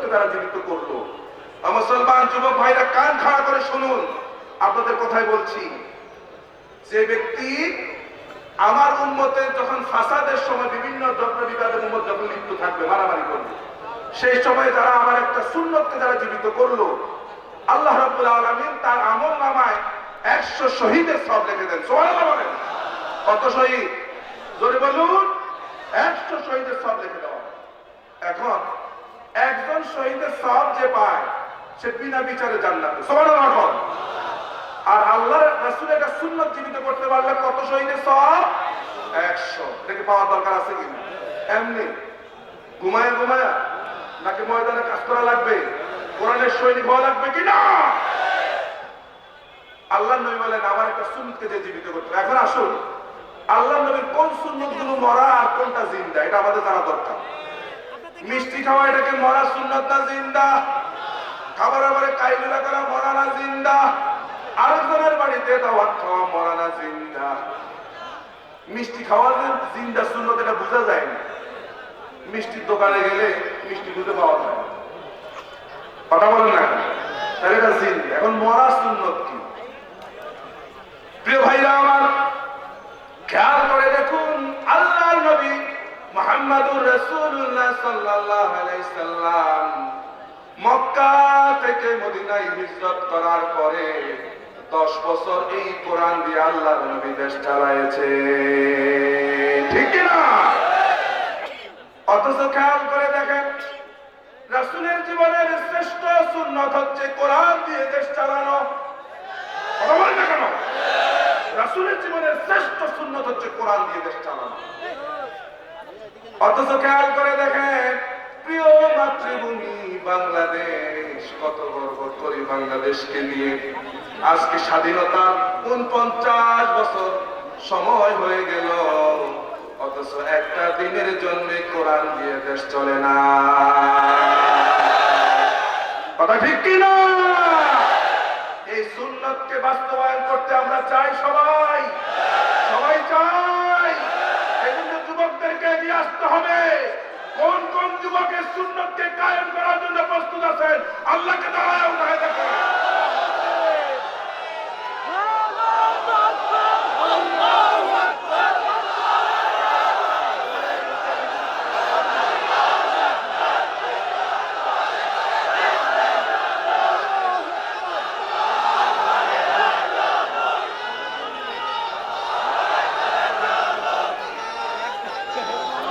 সুন্নতকে তারা জীবিত করল। মুসলমান যুবক ভাইরা কান খাড়া করে শুনুন। আপনাদের কথাই বলছি, যে ব্যক্তি আমার উন্মতের যখন ফাসাদের সময় বিভিন্ন দ্রব্য বিবাদের উন্মত যখন লিপ্ত থাকবে, মারামারি করবে, সেই সময় যারা আমার একটা সুন্নতকে যারা জীবিত করল, আল্লাহ রাব্বুল আলামিন তার আমল নামায় একশো শহীদের সব লিখে দেন। সুবহানাল্লাহ কত শহীদ? জোরে বলুন একশো শহীদের সব লিখে দেওয়া হয়। এখন সব যে পায়, সে বিনা বিচারে জান্নাতে। আর আল্লাহর রাসূল এটা সুন্নত জীবিত করতে পারলে কত শহীদের সব একশো। এটাকে পাওয়ার দরকার আছে কিনা এমনি। ঘুমায় ঘুমায় নাকি ময়দানে কাজ করা লাগবে? কোরআনের সৈনিক হওয়া লাগবে কিনা আল্লাহ নবী বলেন, আমার একটা সুন্নতকে যে জীবিত করতে এখন আসুন। আল্লাহ নবীর কোন সুন্নতগুলো মরা আর কোনটা জিন্দা, এটা আমাদের জানা দরকার। মিষ্টি খাওয়া এটাকে মরা সুন্নত না, জিন্দা? খাবার আবারে কাইলুলা করা মরা না, জিন্দা? আরেকজনের বাড়িতে দাওয়াত খাওয়া মরা না, জিন্দা। মিষ্টি খাওয়া যে জিন্দা সুন্নত, এটা বোঝা যায় না। মিষ্টির দোকানে গেলে মিষ্টি খুঁজে পাওয়া যায় কথা বলেন না তাহলে এটা জিন্দা। এখন মরা সুন্নত কি? প্রিয় ভাইরা আমার, খেয়াল করে দেখুন মোহাম্মদুর রাসূলুল্লাহ সাল্লাল্লাহু আলাইহি সাল্লাম মক্কা থেকে মদিনায় হিজরত করার পরে দশ বছর এই কোরআন দিয়ে আল্লাহ নবী দেশ চালায়েছে ঠিক না? অথচ খেয়াল করে দেখেন, রাসূলের জীবনের শ্রেষ্ঠ সুন্নত হচ্ছে কোরআন দিয়ে দেশ চালানো। কথা বলেন না কেন? রাসূলের জীবনের শ্রেষ্ঠ সুন্নত হচ্ছে কোরআন দিয়ে অথচ খেয়াল করে দেখেন, প্রিয় মাতৃভূমি বাংলাদেশ, কত গর্ব করি বাংলাদেশকে নিয়ে। আজকে স্বাধীনতার উনপঞ্চাশ বছর সময় হয়ে গেল, অথচ একটা দিনের জন্য কোরআন দিয়ে দেশ চলে না। কথা ঠিক কিনা এই সুন্নতকে বাস্তবায়ন করতে আমরা চাই সবাই সবাই চাই এই জন্য যুবকদেরকে এগিয়ে আসতে হবে কোন কোন যুবকের সুন্নতকে কায়েম করার জন্য প্রস্তুত আছেন। আল্লাহকে দাঁড়ায় উঠায় দেখেন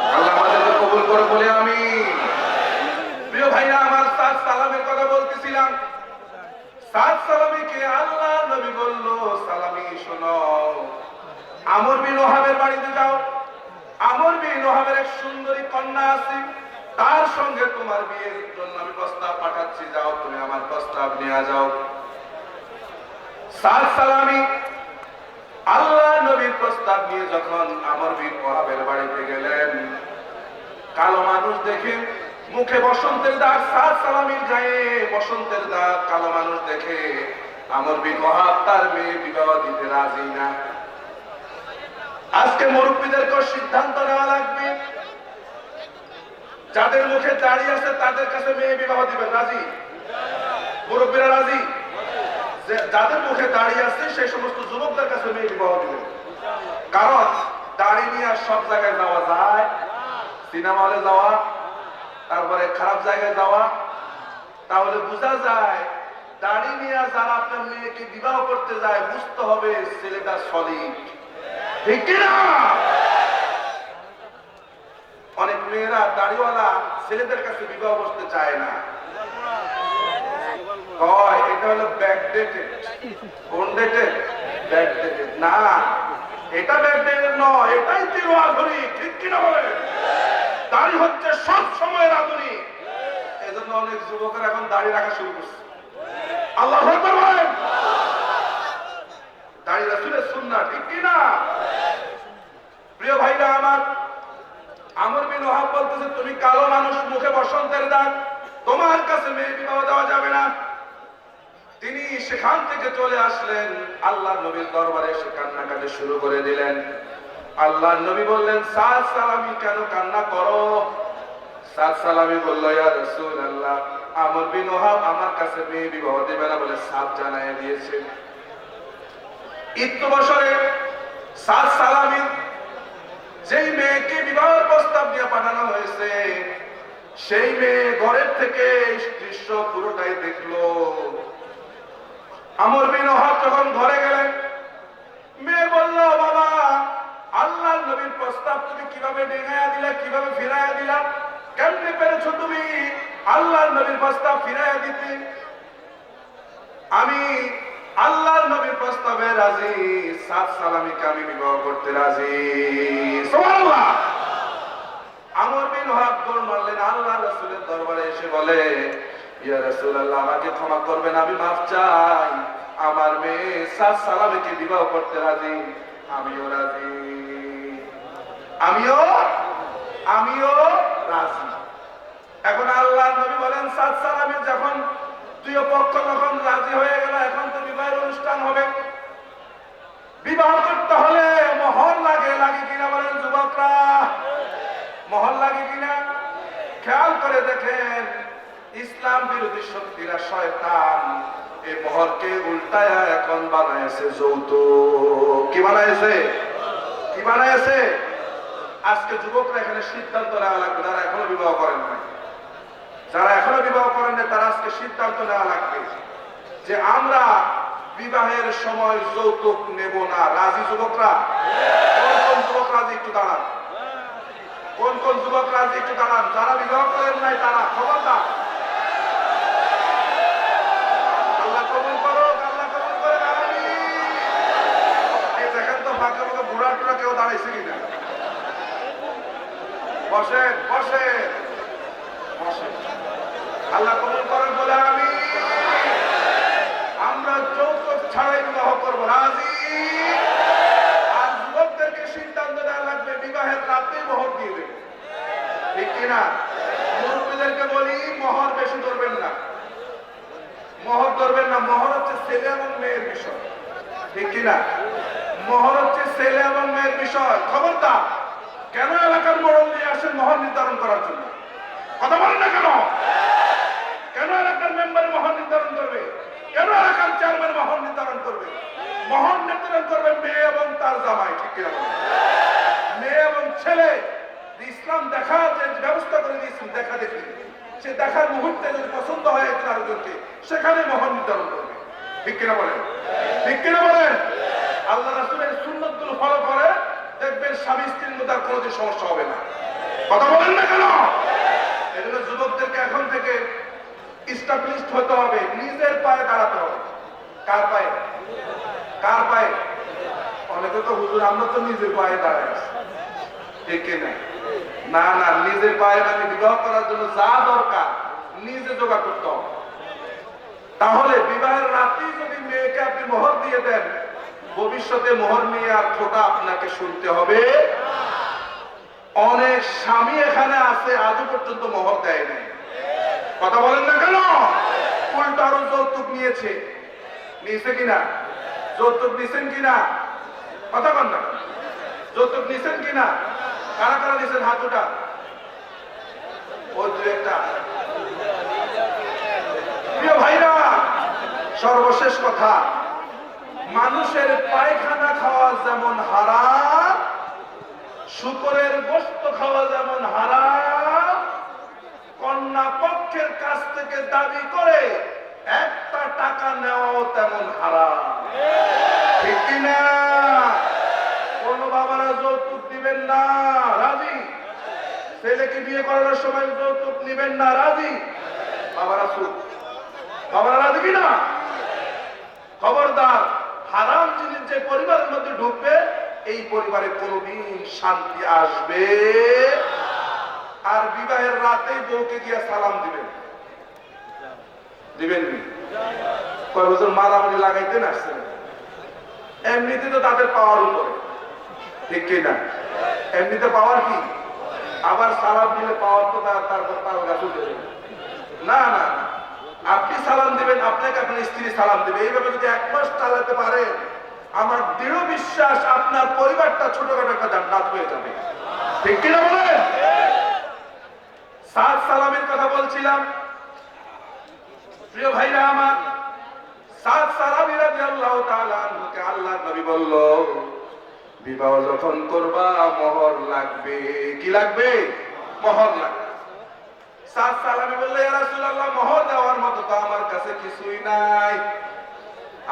আল্লাহ আমাদেরকে কবুল করে বলে আমি প্রিয় ভাইরা আমার সাত সালামের কথা বলতেছিলাম সাত সালামিকে আল্লাহ নবী বলল সালামি শোনো ওহাবের বাড়িতে যাও। আমর বিন ওহাবের এক সুন্দরী কন্যা আছে। তার সঙ্গে তোমার বিয়ের জন্য আমি প্রস্তাব পাঠাচ্ছি। যাও, তুমি আমার প্রস্তাব নিয়ে যাও। সাত সালামি। আল্লাহ নবীর প্রস্তাব নিয়ে যখন আমর বিন ওহাবের বাড়িতে গেলেন, কালো মানুষ দেখে মুখে বসন্তের দাগ সাত সালামির গায়ে বসন্তের দাগ, কালো মানুষ দেখে আমর বিন ওহাব তার মেয়ে বিবাহ দিতে রাজি না। আজকে মুরব্বীদেরকে সিদ্ধান্ত নেওয়া লাগবে? যাদের মুখে দাঁড়িয়ে আছে, তাদের কাছে মেয়ে বিবাহ দিবেন, রাজি? মুরব্বীরা রাজি? যাদের মুখে দাঁড়িয়ে আছে, সেই সমস্ত যুবকদের কাছে মেয়ে বিবাহ দিবেন। কারণ দাড়ি নিয়ে সব জায়গায় যাওয়া যায়। সিনেমা হলে যাওয়া, তারপরে খারাপ জায়গায় যাওয়া। তাহলে বোঝা যায়, দাড়ি নিয়ে যারা আপনার মেয়েকে বিবাহ করতে যায়, বুঝতে হবে ছেলেটা সলিড অনেক মেয়েরা দাড়িওয়ালা ছেলেদের কাছে বিবাহ বসতে চায় না। হয় এটা হলো ব্যাক নয়, এটাই আধুনিক ঠিক কিনা বলে? দাড়ি হচ্ছে সব সময়ের আধুনিক এজন্য অনেক যুবকের এখন দাড়ি রাখা শুরু করছে। দাড়ি রাসূলের সুন্নাহ, ঠিক কিনা প্রিয় ভাইরা আমার, আমর বিন ওহাব বলতেছে, তুমি কালো মানুষ, মুখে বসন্তের দাগ। তোমার কাছে মেয়ে বিবাহ দেওয়া যাবে না। তিনি সেখান থেকে চলে আসলেন আল্লাহ নবীর দরবারে এসে কান্নাকাটি শুরু করে দিলেন। আল্লাহ নবী বললেন সাদ সালামি কেন কান্না করো? সাদ সালামি বলল, ইয়া রাসূল আল্লাহ আমর বিন ওহাব আমার কাছে মেয়ে বিবাহ দেবে না বলে সাত জানায় দিয়েছে। কীভাবে ডেঙাইয়া দিলা, কীভাবে ফিরাইয়া দিলা? কেমনে পেরেছ তুমি আল্লাহ নবীর প্রস্তাব ফিরাইয়া দিতে? আমি আল্লাহর নবীর প্রস্তাবে রাজি, সাত সালামিকে আমি বিবাহ করতে রাজি। আমর বিন ওহাব মারলেন আল্লাহ রাসূলের দরবারে, এসে বলে, ইয়া রাসূলুল্লাহ, আমাকে ক্ষমা করবেন, আমি মাফ চাই। আমার মেয়ে সাত সালামিকে বিবাহ করতে রাজি। আমিও রাজি। আমিও আমিও রাজি। এখন আল্লাহ নবী বলেন, সাত যখন দুই পক্ষ যখন রাজি হয়ে গেল, এখন বিবাহের অনুষ্ঠান হবে। বিবাহ করতে হলে মোহর লাগে লাগে কিনা বলেন যুবকরা? মোহর লাগে কিনা? খেয়াল করে দেখেন, ইসলাম বিরোধী শক্তিরা শয়তান, এই মোহরকে উল্টায়া এখন বানাইছে যৌতুক। কি বানাইছে? কি বানাইছে? আজকে যুবকরা এখানে সিদ্ধান্ত নেওয়া লাগবে, যারা এখনও বিবাহ করেন নাই। যারা এখনও বিবাহ করেন নাই, তারা আজকে সিদ্ধান্ত নেওয়া লাগবে যে আমরা বিবাহের সময় যৌতুক নেব না। রাজি যুবকরা? কোন কোন যুবক রাজি? একটু দাঁড়ান। কোন কোন যুবক রাজি? একটু দাঁড়ান। যারা বিবাহ করেন নাই তারা, খবরদার আল্লাহ কবুল করো আল্লাহ কবুল করে দাঁড়ানি এই দেখেন তো ফাঁকে ফাঁকে বুড়া টুড়া কেউ দাঁড়াইছে কিনা বসেন বসেন বসেন আল্লাহ কবুল করেন বলে আমি আমরা যৌতুক ছাড়াই বিবাহ করব রাজি আর যুবকদেরকে সিদ্ধান্ত নেওয়া লাগবে বিবাহের রাতেই মোহর দিয়ে দেবে ঠিক কিনা মুরব্বীদেরকে বলি মোহর বেশি ধরবেন না মোহর মোহর হচ্ছে ছেলে এবং মেয়ের বিষয়। ঠিক কিনা? মোহর হচ্ছে ছেলে এবং মেয়ের বিষয়। খবরদার, কেন এলাকার মোড়ল নিয়ে আসেন মোহর নির্ধারণ করার জন্য? কথা বলেন না কেন? কেন এলাকার মেম্বার মহান নির্ধারণ করবে? কেন এলাকার চেয়ারম্যান মহান নির্ধারণ করবে? মহান নির্ধারণ করবে মেয়ে এবং তার জামাই, ঠিক কিনা মেয়ে এবং ছেলে ইসলাম দেখা, যে ব্যবস্থা করে দিয়েছেন, দেখা দেখি। সে দেখার মুহূর্তে যদি পছন্দ হয় একজন আরেকজনকে সেখানে মহান নির্ধারণ করবে ঠিক কিনা বলেন? ঠিক কিনা বলেন? আল্লাহ রাসুলের সুন্নতগুলো ফলো করে দেখবেন স্বামী স্ত্রীর মধ্যে আর কোনোদিন সমস্যা হবে না। কথা বলেন না কেন? এজন্য যুবকদেরকে এখন থেকে হতে হবে, নিজের পায়ে দাঁড়াতে হবে। কার পায়ে? কার পায়ে? অনেকে তো হুজুর, আমরা তো নিজের পায়ে দাঁড়াই আছি। ঠিক না না না, নিজের পায়ে মানে বিবাহ করার জন্য যা দরকার, নিজে জোগাড় করতে হবে। তাহলে বিবাহের রাতেই যদি মেয়েকে আপনি মোহর দিয়ে দেন, ভবিষ্যতে মোহর নিয়ে আর খোটা আপনাকে শুনতে হবে। অনেক স্বামী এখানে আছে, আজও পর্যন্ত মোহর দেয় নাই। কথা বলেন না কেন? উল্টো আরও যৌতুক নিয়েছে। নিয়েছে কিনা? যৌতুক নিছেন কিনা? কথা বল না যৌতুক নিছেন কিনা? কারা কারা নিছেন হাত ওটা ও দু একটা প্রিয় ভাইরা সর্বশেষ কথা, মানুষের পায়খানা খাওয়া যেমন হারাম, শুকরের গোস্ত খাওয়া যেমন হারাম, কন্যা পক্ষের কাছ থেকে দাবি করে একটা টাকা নেওয়াও তেমন হারাম। ঠিক কিনা? কোন বাবারা যৌতুক দিবেন না, রাজি? ছেলেকে বিয়ে করার সময় যৌতুক নিবেন না, রাজি? বাবারা সুখ। বাবারা রাজি কিনা? খবরদার, হারাম জিনিস যে পরিবারের মধ্যে ঢুকবে, এই পরিবারে কোনোদিন শান্তি আসবে আর বিবাহের রাতেই বউকে গিয়ে সালাম দিবেন। দিবেন কয় বছর মারামারি লাগাইতেন আসছেন এমনিতে তো তাদের পাওয়ার উপরে। ঠিক কি না? এমনিতে পাওয়ার কি? আবার সালাম দিলে পাওয়ার তো তারপর তার গাছ না না। আপনি সালাম দিবেন, আপনাকে আপনার স্ত্রী সালাম দিবে। এইভাবে যদি এক মাস চালাতে পারেন আমার দৃঢ় বিশ্বাস আপনার পরিবারটা ছোটখাটো একটা জান্নাত হয়ে যাবে। ঠিক কিনা বলেন? সাত সালামের কথা বলছিলাম। প্রিয় ভাইরা আমার সাত সালামি রাদিয়াল্লাহু তাআলা আনহুকে আল্লাহর নবী বলল, বিবাহ যখন করবা, মোহর লাগবে। কি লাগবে? মোহর লাগবে। সাত সালামি বললে রাসূলুল্লাহ, মোহর দেওয়ার মতো তো আমার কাছে কিছুই নাই।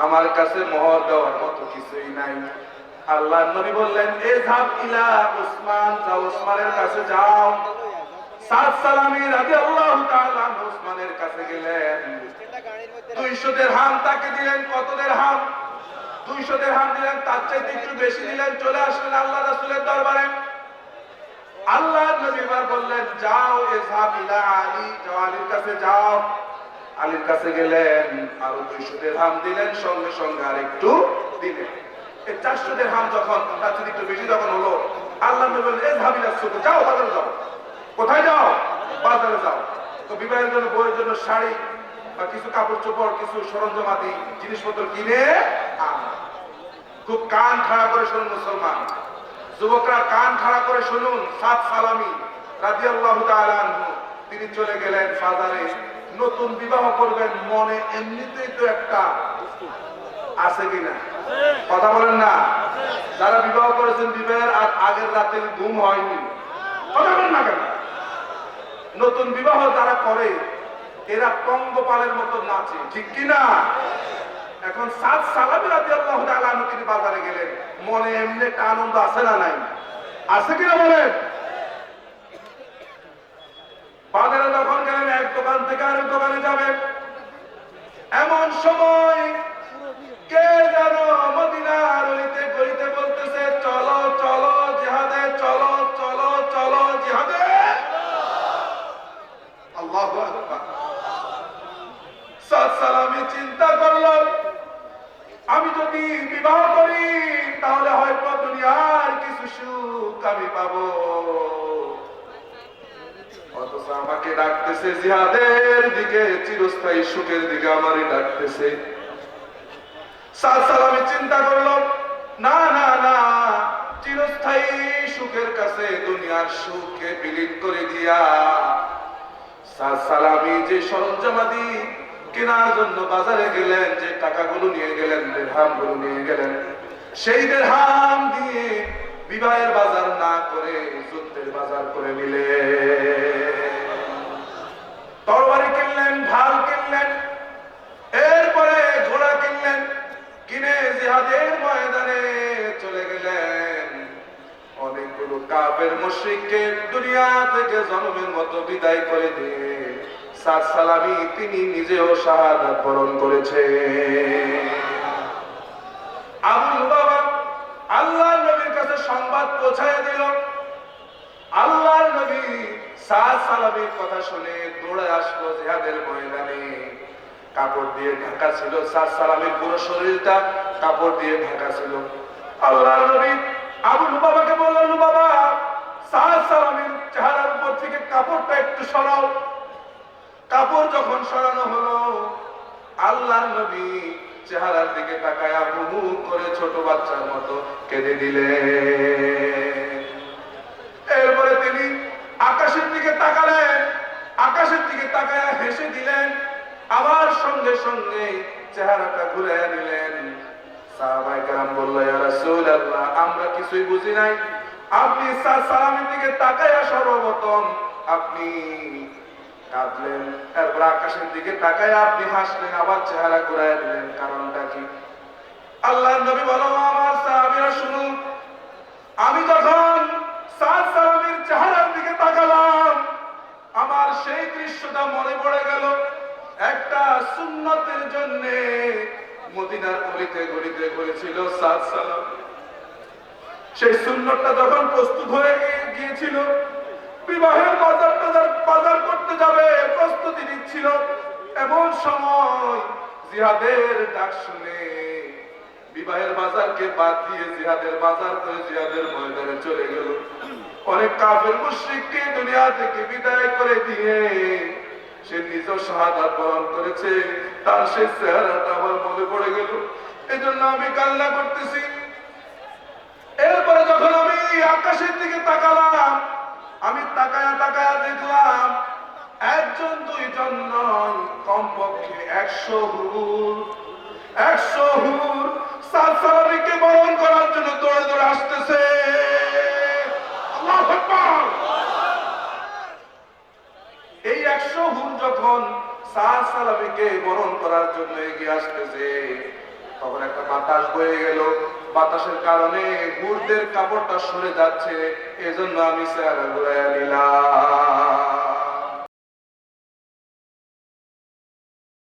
আমার কাছে মোহর দেওয়ার মতো কিছুই নাই। আল্লাহ নবী বললেন এ ধাপ ইলা উসমান, যাও উসমানের কাছে যাও। সাত সালামি রাদিয়াল্লাহু তাআলা উসমানের কাছে গেলেন। দুইশো হাম তাকে দিলেন, কত হাম দুইশো হাম দিলেন, তার চাইতে একটু বেশি দিলেন। চলে আসলেন আল্লাহ রাসূলের দরবারে। আল্লাহ এবার বললেন, যাও এসহাব ইলা আলী। যাও আলীর কাছে যাও। আলীর কাছে গেলেন, আরও দুইশো হাম দিলেন, সঙ্গে সঙ্গে আর একটু দিলেন। এই চারশো হাম যখন, তার থেকে একটু বেশি যখন হলো, আল্লাহ বললেন এসহাব ইলা সুক যাও বাজারে যাও। কোথায় যাও? বাজারে যাও। তো বিবাহের জন্য বইয়ের জন্য শাড়ি বা কিছু কাপড় চোপড়, কিছু সরঞ্জামাদি, জিনিসপত্র কিনে খুব কান খাড়া করে শুনুন মুসলমান। যুবকরা কান খাড়া করে শুনুন, সাত সালামি। তিনি চলে গেলেন বাজারে। নতুন বিবাহ করবেন মনে এমনিতেই তো একটা আছে কিনা? কথা বলেন না? যারা বিবাহ করেছেন বিবাহের আর আগের রাতে ঘুম হয়নি। কথা বলেন না কেন? নতুন বিবাহ যারা করে, এরা পঙ্গপালের মতো নাচে, ঠিক কি না এখন সাত সালামি রাজি আল্লাহ তিনি বাজারে গেলেন। মনে এমনি একটা আনন্দ আছে না নাই? আছে কিনা বলেন? বাজারে যখন গেলেন এক দোকান থেকে আরেক দোকানে যাবেন এমন সময় কে যেন মদিনার অলিতে গলিতে বলতেছে, চলো চলো জিহাদে, চলো চলো চলো জিহাদে। আল্লাহু সালামি চিন্তা করলাম আমি যদি বিবাহ করি, তাহলে হয়তো দুনিয়ার কিছু সুখ আমি পাবো অথচ আমাকে ডাকতেছে জিহাদের দিকে, চিরস্থায়ী সুখের দিকে আমারই ডাকতেছে। সালামি চিন্তা করলাম, না না না, চিরস্থায়ী সুখের কাছে দুনিয়ার সুখকে বিলীন করে দিয়া সালামি যে সরঞ্জামাদি কেনার জন্য বাজারে গেলেন, যে টাকাগুলো নিয়ে গেলেন দেড়হামগুলো নিয়ে গেলেন, সেই দেড়হাম দিয়ে বিবাহের বাজার না করে যুদ্ধের বাজার করে নিলে তরবারি কিনলেন, ঢাল কিনলেন, এরপরে ঘোড়া কিনলেন, কিনে জিহাদের ময়দানে চলে গেলেন। অনেকগুলো কাপের মুশরিককে দুনিয়া থেকে জন্মের মতো বিদায় করে দিয়ে সাত সালামি তিনি নিজেও শাহাদাত বরণ করেছে আবুল বাবা আল্লাহ নবীর কাছে সংবাদ পৌঁছায় দিল আল্লাহর নবী সাত সালামির কথা শুনে দৌড়ে আসলো জিহাদের ময়দানে। কাপড় দিয়ে ঢাকা ছিল সাত সালামের পুরো শরীরটা কাপড় দিয়ে ঢাকা ছিল। আল্লাহর নবী আবুল বাবাকে বললেন বাবা সাত সালামের চেহারার উপর থেকে কাপড়টা একটু সরাও। কাপড় যখন সরানো হলো, আল্লাহর নবী চেহারার দিকে তাকায়া হু করে ছোট বাচ্চার মতো কেঁদে দিলেন এরপরে তিনি আকাশের দিকে তাকালেন আকাশের দিকে তাকায়া হেসে দিলেন, আবার সঙ্গে সঙ্গে চেহারাটা ঘুরে নিলেন আমরা কিছুই বুঝি নাই। আপনি সালামের দিকে তাকায়া সর্বপ্রথম আপনি কাঁদলেন তারপর আকাশের দিকে তাকায় আপনি হাসলেন, আবার চেহারা ঘুরাই দিলেন। কারণটা কি? আল্লাহ নবী বলো আমার সাহাবীরা শুনুন, আমি যখন পড়ে গেল। একটা সুন্নতের জন্য মদিনার গলিতে গলিতে করেছিল সাত সালাম সেই সুন্নতটা যখন প্রস্তুত হয়ে গিয়েছিল, বিবাহের বাজার টাজার বাজার করতে যাবে প্রস্তুতি নিচ্ছিল। এমন সময় জিহাদের ডাক শুনে বিবাহের বাজারকে বাদ দিয়ে জিহাদের বাজার করে জিহাদের ময়দানে চলে গেল। অনেক কাফের মুশ্রিককে দুনিয়া থেকে বিদায় করে দিয়ে সে নিজ শাহাদাত বরণ করেছে। তার সেই চেহারাটা আমার মনে পড়ে গেল। এই জন্য আমি কান্না করতেছি। এরপরে যখন আমি আকাশের দিকে তাকালাম, আমি তাকায়া তাকায়া দেখলাম, একজন, দুইজন নয় কমপক্ষে একশো হুর। একশো হুর সালসালামিকে বরণ করার জন্য দৌড়ে দৌড়ে আসতেছে। আল্লাহু এই একশো হুম যখন সালামিকে বরণ করার জন্য এগিয়ে আসতেছে, তখন একটা বাতাস বয়ে গেল। বাতাসের কারণে গুরদের কাপড়টা সরে যাচ্ছে, এজন্য আমি স্যার ঘুরাইয়া নিলাম।